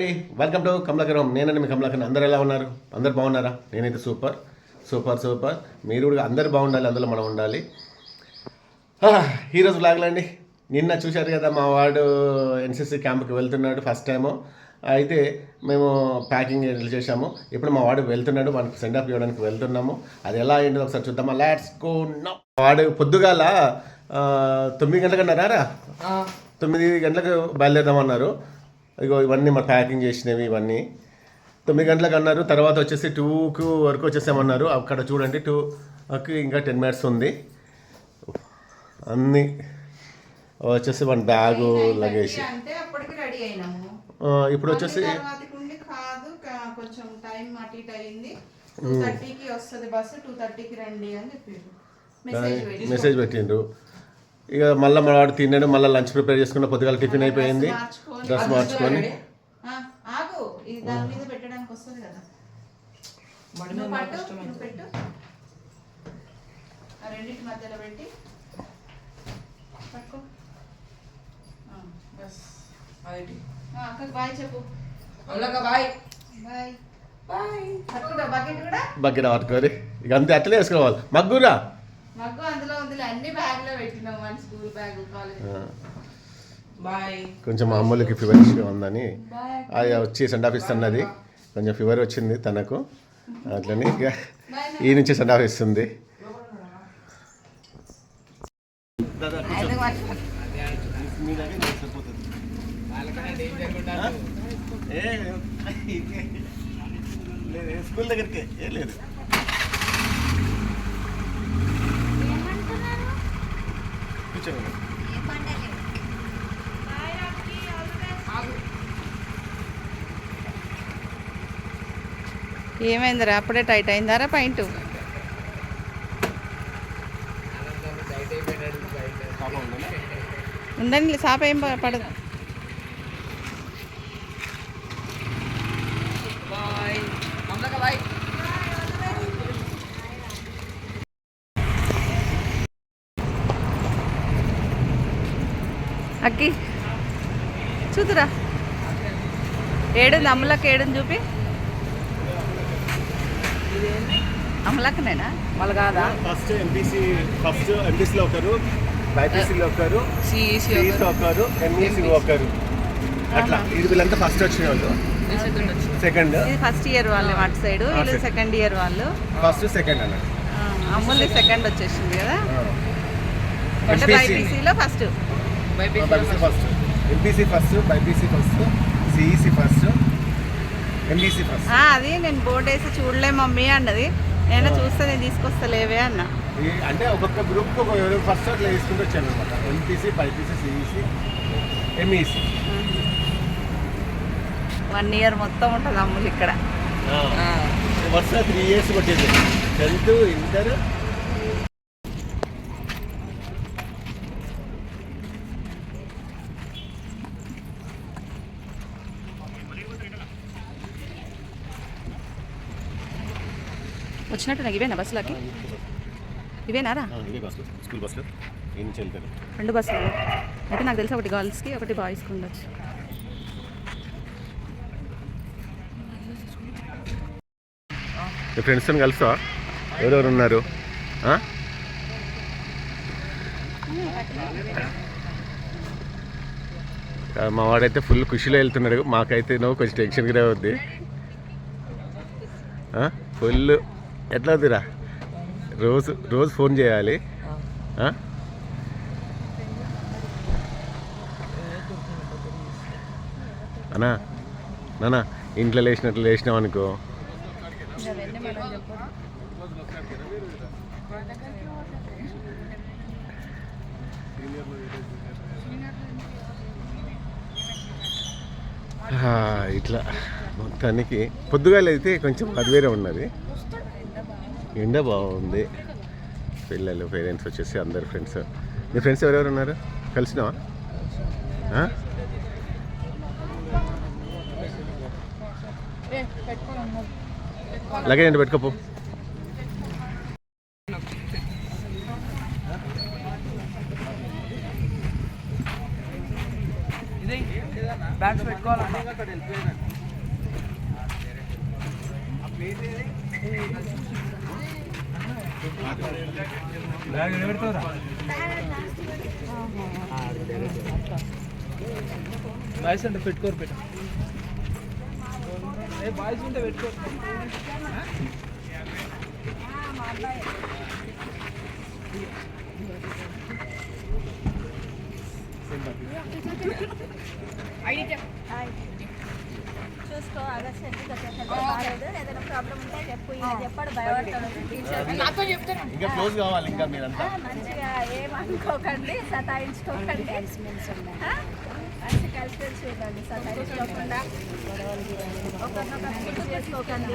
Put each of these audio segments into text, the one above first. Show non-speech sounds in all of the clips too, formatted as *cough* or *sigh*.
అండి. Welcome to Kamalakaram. నేనండి మీ కమలాకరం. అందరు ఎలా ఉన్నారు? అందరు బాగున్నారా? నేనైతే సూపర్. Super super. మీరు కూడా అందరు బాగుండాలి. అందులో మనం ఉండాలి. ఈరోజు బ్లాగ్లో అండి. నిన్న చూశారు కదా మా వాడు ఎన్సీసీ క్యాంప్కి వెళ్తున్నాడు ఫస్ట్ టైము అయితే మేము ప్యాకింగ్ ఇట్లా చేసాము ఇప్పుడు మా వాడు వెళ్తున్నాడు. మనకు సెండ్ ఆఫ్ ఇవ్వడానికి వెళ్తున్నాము. అది ఎలా అయిందో ఒకసారి చూద్దామా? లాట్స్ గో నౌ వాడు పొద్దుగాల తొమ్మిది గంటలకన్నారా? తొమ్మిది గంటలకు బయలుదేరదామన్నారు. ఇగో ఇవన్నీ మా ప్యాకింగ్ చేసినవి ఇవన్నీ. తొమ్మిది గంటలకు అన్నారు తర్వాత వచ్చేసి టూకు వరకు వచ్చేసామన్నారు. అక్కడ చూడండి టూకి ఇంకా టెన్ మినిట్స్ ఉంది. అన్నీ వచ్చేసి మన బ్యాగు లగేజ్ ఇప్పుడు వచ్చేసి మళ్ళీ తర్వాతకి ఉండి కాదు కా- కొంచెం టైం అటు ఇటు అయింది. టూ థర్టీకి వస్తుంది బస్సు టూ థర్టీకి రండి అని చెప్పారు మెసేజ్ పెట్టి మెసేజ్ పెట్టిండ్రు ఇక మళ్ళీ మన వాడు తిన్నాడు మళ్ళీ లంచ్ ప్రిపేర్ చేసుకున్న పొద్దుగాల టిఫిన్ అయిపోయింది. మార్చుకొని. డ్రెస్ మార్చుకొని. ఆ, ఆగు. ఇది దాని మీద పెట్టడానికి వస్తుంది కదా. నువ్వు పట్టు నువ్వు పెట్టు. ఆ రెండింటి మధ్యలో పెట్టి. పట్టుకో. ఆ, బస్. ఆ, అక్కకి బాయ్ చెప్పు. బాయ్. బాయ్. బాయ్. పట్టుకుంటా బకెట్ పట్టుకొని ఇక అంతే అట్లనే వేసుకోవాలి. మగ్గురా? మగ్గు అందులో ఉంది అన్ని బ్యాగ్లో పెట్టినాం మన స్కూల్ బ్యాగ్ కాలేజ్ కొంచెం మా అమ్మలకి ఫీవరిష్గా ఉందని అది వచ్చి సెండ్ ఆఫ్ ఇస్తున్నది కొంచెం ఫీవర్ వచ్చింది తనకు అట్లని ఇక ఈ నుంచి సెండ్ ఆఫ్ ఇస్తుంది స్కూల్ దగ్గరికి ఏ లేదు కూర్చోండి ఏమైందిరా? అప్పుడే టైట్ అయిందారా పాయింట్ ఉండండి సాప ఏం పడదు. అక్కి. చూతురా. ఏడుంది? అమ్మలక్క ఏడుంది చూపి. అమ్మలక్కనేనా మళ్ళీ కాదా? ఫస్ట్ ఎంపీసీ ఫస్ట్ ఎంపీసీలో ఒకరు బైపీసీలో ఒకరు సిఈసి సిఈసీ ఒకరు. ఎంఈసీ ఒకరు. అట్లా. ఇది వీళ్ళంతా ఫస్ట్ వచ్చిన వాళ్ళు. సెకండ్ ఫస్ట్ ఇయర్ వాళ్ళు అటు సైడ్ వీళ్ళు. సెకండ్ ఇయర్ వాళ్ళు. ఫస్ట్ సెకండ్ అన్నట్టు. ఆ, అమ్ముల్ది సెకండ్ వచ్చేసింది కదా. బైపీసీలో first. BiPC first MPC first BiPC first CEC first MEC first అది నేను బోర్డు వేసి చూడలే మమ్మీ అన్నది. నేను చూస్తే నేను తీసుకొస్తలేవే అన్న. అంటే ఒక్కొక్క గ్రూప్ ఒక ఫస్ట్ అట్లా వేసుకుంటూ వచ్చాను అనమాట MPC BiPC CEC MEC one year మొత్తం ఉంటుంది అమ్ములు ఇక్కడ. వరుస త్రీ ఇయర్స్ పట్టింది టెన్త్ ఇంటర్ వచ్చినట్టు నాకు ఇవేనా బస్సులకి ఇవేనారా స్కూల్ బస్సులో. రెండు బస్సులు. అయితే నాకు తెలిసి ఒకటి గర్ల్స్కి ఒకటి బాయ్స్కి ఉండొచ్చు. మీ ఫ్రెండ్స్తో కలుసా ఎవరెవరు ఉన్నారు? మా వాడైతే ఫుల్ ఖుషిలో వెళ్తున్నాడు. మాకైతే నో కొంచెం టెన్షన్గానే అవుద్ది. ఆ? ఫుల్ ఎట్లా అవుతుందిరా రోజు రోజు ఫోన్ చేయాలి. ఆ? అన్నా నానా ఇంట్లో లేచినట్లు లేచినాం అనుకో. ఇట్లా మొత్తానికి పొద్దుగాల అయితే కొంచెం అది వేరే ఉన్నది. ఎండ బాగుంది. పిల్లలు పేరెంట్స్ వచ్చేసి అందరు ఫ్రెండ్స్ మీ ఫ్రెండ్స్ ఎవరెవరు ఉన్నారు? కలిసినావా? లగేజ్ అంటే పెట్టుకోపో బ్యాగ్స్ పెట్టుకోవాలన్నా బాయ్స్ అంటే పెట్టుకోరు పెట్ట బాయ్స్ ఉంటే పెట్టుకోరు. చూసుకో ఆగస్ట్ ఎందుకు అసలు బాగాలేదు ఏదైనా ప్రాబ్లం ఉంటే చెప్పు ఈయన చెప్పాడు భయపడతాడు. టీచర్ ఇంకా క్లోజ్ కావాలి ఇంకా మీరంతా. మంచిగా ఏమనుకోకండి సతాయించుకోకండి? మంచి కలిసి ఉండండి సతాయించుకోకుండా. ఒకరినొకరు చేసుకోకండి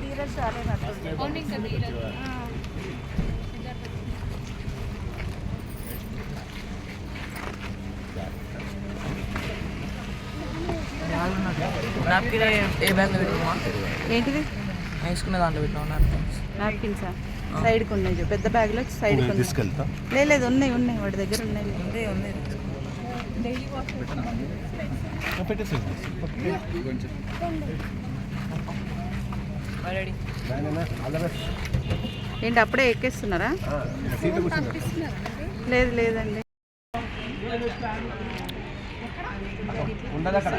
ధీరజ్ నాప్కిన్ ఏ బ్యాగ్లో పెట్టుకున్నా ఏంటిది వేసుకునే దాంట్లో పెట్టినా నాప్కిన్స్ నాప్కిన్సా సైడ్కి ఉన్నాయి. పెద్ద బ్యాగ్లో సైడ్కి ఉన్నాయి లేదు ఉన్నాయి ఉన్నాయి వాడి దగ్గర ఉన్నాయి. ఉంది ఏంటి అప్పుడే ఎక్కేస్తున్నారా? లేదు లేదండి. ఉండదు అక్కడ.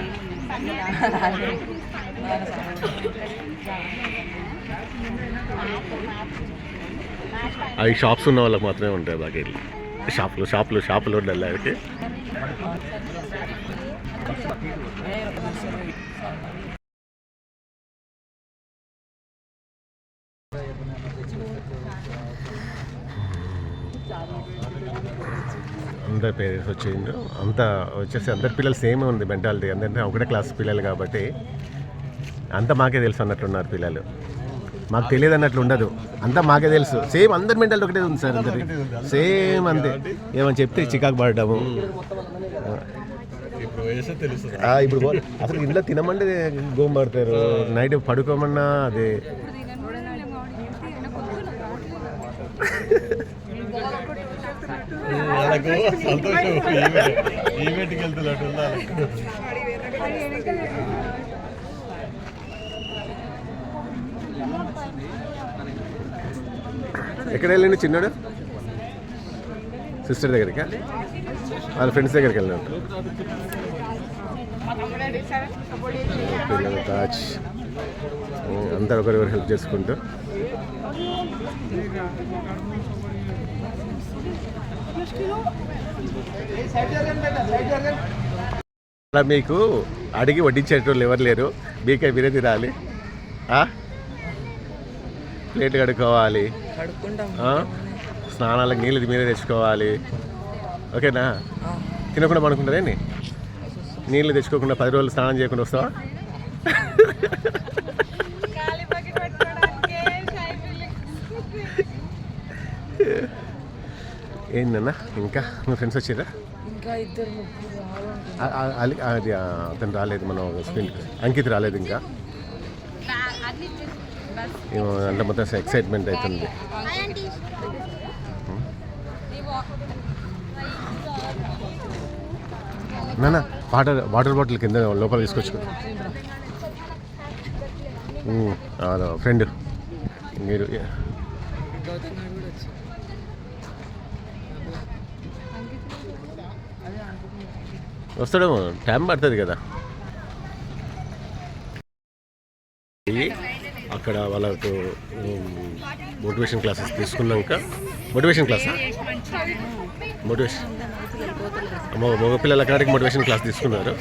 అవి షాప్స్ ఉన్న వాళ్ళకి మాత్రమే ఉంటాయి బాగా షాపులు షాపులు షాపులు ఉండాలి అందరి పేరెంట్స్ వచ్చిండ్రు అంతా వచ్చేసి అందరి పిల్లలు సేమ్ ఉంది మెంటాలిటీ అందరినీ ఒకటే క్లాస్ పిల్లలు కాబట్టి అంతా మాకే తెలుసు అన్నట్లున్నారు పిల్లలు. మాకు తెలియదు అన్నట్లు ఉండదు. అంతా మాకే తెలుసు. సేమ్ అందరి మెంటాలిటీ ఒకటే ఉంది సార్ అందరి. సేమ్ అంతే. ఏమని చెప్తే చికాకు పడడము ఆ, ఇప్పుడు అసలు ఇంట్లో తినమంటే గోం పడతారు. నైట్ పడుకోమన్నా అదే. వాళ్ళకు సంతోషం. ఈవెంట్కి వెళ్తున్నట్టు ఎక్కడ వెళ్ళండి చిన్నాడు? సిస్టర్ దగ్గరికి? వాళ్ళ ఫ్రెండ్స్ దగ్గరికి వెళ్ళినట్టు తాజ్. అందరు ఒకరికొకరు హెల్ప్ చేసుకుంటూ. అలా మీకు అడిగి వడ్డించేటోళ్ళు ఎవరు లేరు? మీకే మీరే తినాలి ఆ? ప్లేట్ కడుక్కోవాలి? స్నానాలకు నీళ్ళు మీరే తెచ్చుకోవాలి. ఓకేనా? తినకుండా పడుకుంటారేంటి నీళ్ళు తెచ్చుకోకుండా పది రోజులు స్నానం చేయకుండా వస్తావా? ఏందన్నా ఇంకా మీ ఫ్రెండ్స్ వచ్చారా అది అతను రాలేదు మనం స్క్రీన్ అంకిత్ రాలేదు ఇంకా. అంటే మొత్తం ఎక్సైట్మెంట్ అవుతుంది. నాన్న వాటర్ వాటర్ బాటిల్ కింద లోపల తీసుకొచ్చు ఫ్రెండ్. మీరు వస్తాడేమో టైం పడుతుంది కదా. అక్కడ వాళ్ళకు మోటివేషన్ క్లాసెస్ తీసుకున్నాక. మోటివేషన్ క్లాస్ మోటివేషన్ మగ పిల్లల కాడికి మోటివేషన్ క్లాస్ తీసుకున్నారు.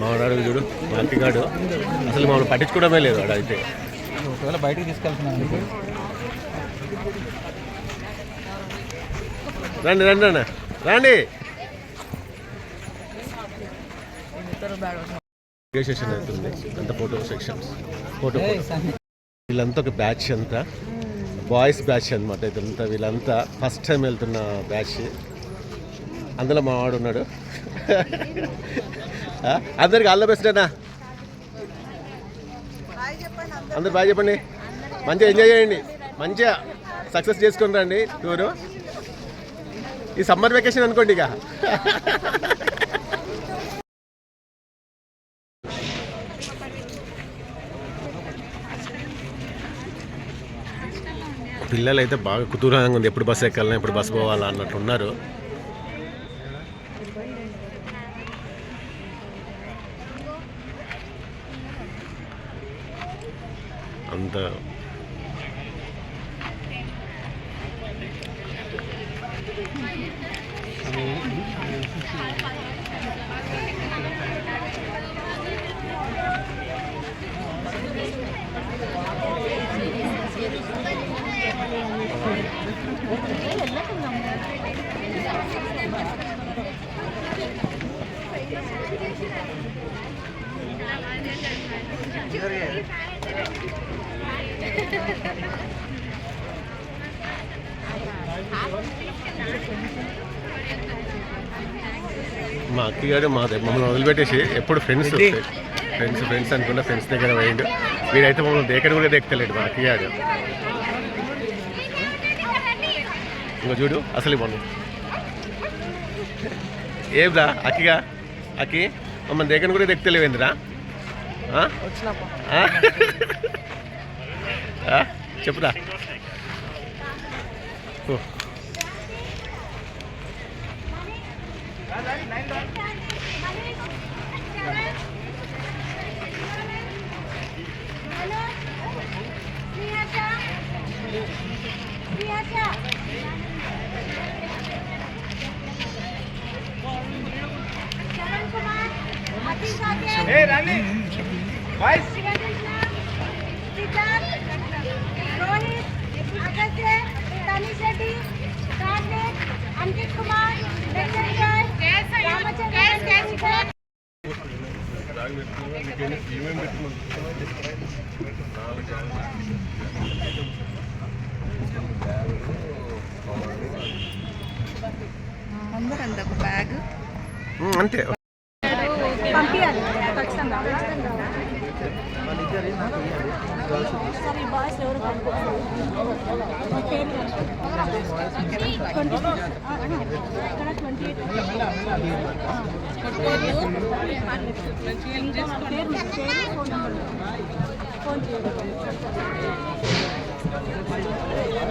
మావాడు చూడు మార్తిగాడు అసలు మమ్మల్ని పట్టించుకోవడమే లేదు అయితే. ఒకవేళ బయటికి తీసుకెళ్తున్నాను రండి రండి రండి. రండి. సెషన్ అవుతుంది. అంత ఫోటో సెక్షన్స్ ఫోటో వీళ్ళంతా ఒక బ్యాచ్ అంతా. బాయ్స్ బ్యాచ్ అనమాట ఇదంతా. వీళ్ళంతా ఫస్ట్ టైం వెళ్తున్న బ్యాచ్ అందులో మా వాడు ఉన్నాడు. అందరికి ఆల్ ద బెస్ట్ అన్నా. అందరు బాగా చెప్పండి. మంచిగా ఎంజాయ్ చేయండి. మంచిగా సక్సెస్ చేసుకుని రండి టూరు ఈ సమ్మర్ వెకేషన్ అనుకోండి ఇక. పిల్లలు అయితే బాగా కుతూహలంగా ఉంది. ఎప్పుడు బస్సు ఎక్కాలని ఎప్పుడు బస్సు పోవాలా అన్నట్టు ఉన్నారు అంత మా అక్కగారు మా దగ్గర మమ్మల్ని వదిలిపెట్టేసి ఎప్పుడు ఫ్రెండ్స్ ఫ్రెండ్స్ ఫ్రెండ్స్ అనుకున్న ఫ్రెండ్స్ దగ్గర పోయిండు. వీడైతే మమ్మల్ని దేకడు కూడా దెక్కలేడు మా అక్కగారు ఇంకో చూడు అసలు మనం ఏబ్రా అక్కిగా అక్కి మమ్మల్ని దేకని కూడా ఆ? ఆ? చెప్పురా ఓ. అంకిత్ కుమార్ ఒక బ్యాగ్ అంతే.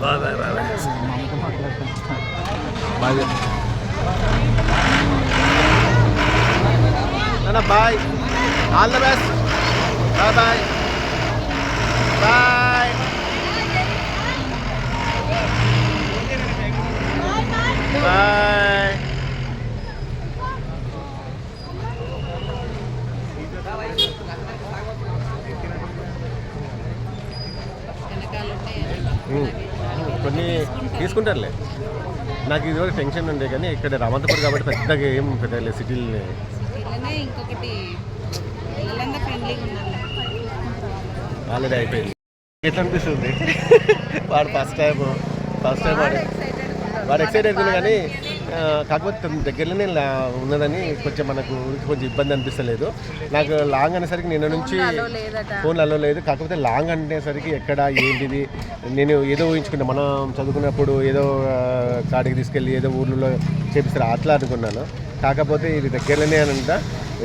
బాయ్ బాయ్ బాయ్ బాయ్ నాన్న bye all the best bye bye bye bye తీసుకుంటారులే నాకు ఇదివరకు టెన్షన్ ఉండే కానీ ఇక్కడ రామంతపూర్ కాబట్టి పెద్దగా ఏం ఫ్రెండ్లీగా ఉండాలి. ఆల్రెడీ అయిపోయింది. ఎట్లా అనిపిస్తుంది? *laughs* వాడు ఫస్ట్ టైం ఫస్ట్ టైం వాడు. వాడు ఎక్సైటెడ్ ఉంది కానీ కాకపోతే తన దగ్గరలోనే ఉన్నదని కొంచెం మనకు కొంచెం ఇబ్బంది అనిపిస్తలేదు. నాకు లాంగ్ అనేసరికి నిన్న నుంచి ఫోన్ అలో లేదు. కాకపోతే లాంగ్ అనేసరికి ఎక్కడ ఏంటిది? నేను ఏదో ఊహించుకున్నా. మనం చదువుకున్నప్పుడు ఏదో కాడికి తీసుకెళ్ళి ఏదో ఊర్లలో చేపిస్తారు. అట్లా అనుకున్నాను. కాకపోతే ఇది దగ్గరలోనే అని అంట.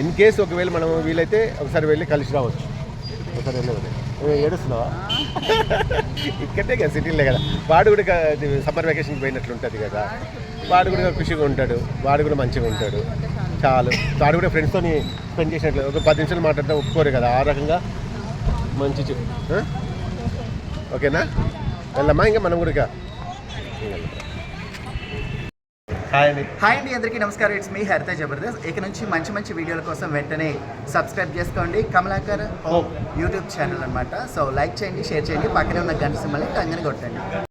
ఇన్ కేసు ఒకవేళ మనం వీలైతే ఒకసారి వెళ్ళి కలిసి రావచ్చు. ఒకసారి వెళ్ళేది ఏడుస్తున్నావా? *laughs* ఇక్కడే కదా సిటీలే కదా. వాడు కూడా సమ్మర్ వెకేషన్కి పోయినట్లు ఉంటుంది కదా. వాడు కూడా ఖుషిగా ఉంటాడు. వాడు కూడా మంచిగా ఉంటాడు. చాలు. వాడు కూడా ఫ్రెండ్స్తో స్పెండ్ చేసినట్లు. ఒక పది నిమిషాలు మాట్లాడితే ఒప్పుకోరు కదా. ఆ రకంగా మంచి? ఓకేనా? వెళ్ళమ్మా ఇంకా మనం కూడా హాయ్ అండి. హాయ్ అండి అందరికీ నమస్కారం. ఇట్స్ మీ హరిత జబర్దస్త్ ఇక నుంచి మంచి మంచి వీడియోల కోసం వెంటనే సబ్స్క్రైబ్ చేసుకోండి. కమలాకర్ యూట్యూబ్ ఛానల్ అనమాట సో లైక్ చేయండి షేర్ చేయండి. పక్కనే ఉన్న గంట సింబల్ని కంగని కొట్టండి.